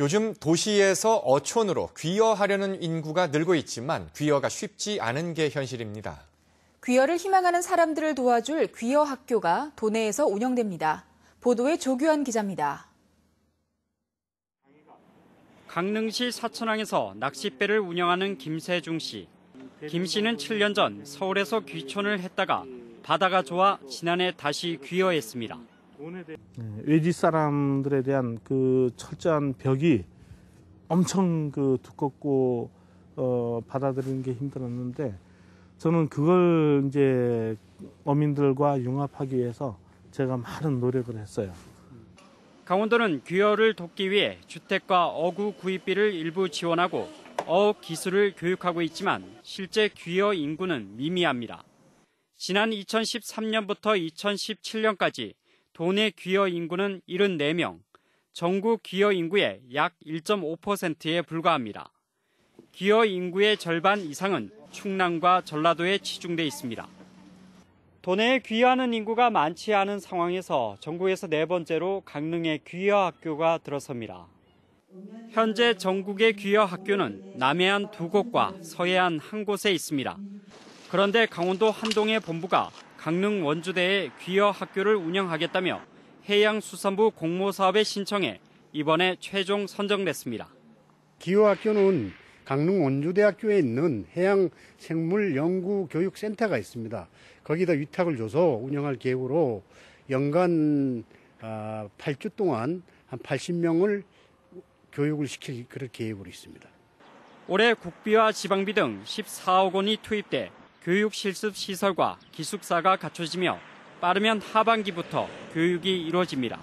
요즘 도시에서 어촌으로 귀화하려는 인구가 늘고 있지만 귀화가 쉽지 않은 게 현실입니다. 귀화를 희망하는 사람들을 도와줄 귀화 학교가 도내에서 운영됩니다. 보도에 조규환 기자입니다. 강릉시 사천항에서 낚싯배를 운영하는 김세중 씨. 김 씨는 7년 전 서울에서 귀촌을 했다가 바다가 좋아 지난해 다시 귀화했습니다. 네, 외지 사람들에 대한 그 철저한 벽이 엄청 그 두껍고 어, 받아들이는 게 힘들었는데 저는 그걸 이제 어민들과 융합하기 위해서 제가 많은 노력을 했어요. 강원도는 귀어를 돕기 위해 주택과 어구 구입비를 일부 지원하고 어업 기술을 교육하고 있지만 실제 귀어 인구는 미미합니다. 지난 2013년부터 2017년까지 도내 귀어 인구는 74명, 전국 귀어 인구의 약 1.5%에 불과합니다. 귀어 인구의 절반 이상은 충남과 전라도에 치중돼 있습니다. 도내에 귀화하는 인구가 많지 않은 상황에서 전국에서 네 번째로 강릉의 귀화 학교가 들어섭니다. 현재 전국의 귀화 학교는 남해안 두 곳과 서해안 한 곳에 있습니다. 그런데 강원도 한동의 본부가 강릉 원주대에 귀화 학교를 운영하겠다며 해양수산부 공모사업에 신청해 이번에 최종 선정됐습니다. 기호 학교는 강릉 원주대학교에 있는 해양생물연구교육센터가 있습니다. 거기다 위탁을 줘서 운영할 계획으로 연간 8주 동안 한 80명을 교육을 시킬 그럴 계획으로 있습니다. 올해 국비와 지방비 등 14억 원이 투입돼 교육 실습 시설과 기숙사가 갖춰지며 빠르면 하반기부터 교육이 이루어집니다.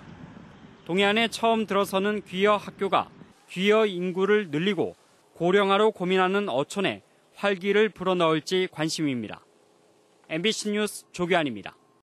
동해안에 처음 들어서는 귀어 학교가 귀어 인구를 늘리고 고령화로 고민하는 어촌에 활기를 불어넣을지 관심입니다. MBC 뉴스 조규환입니다.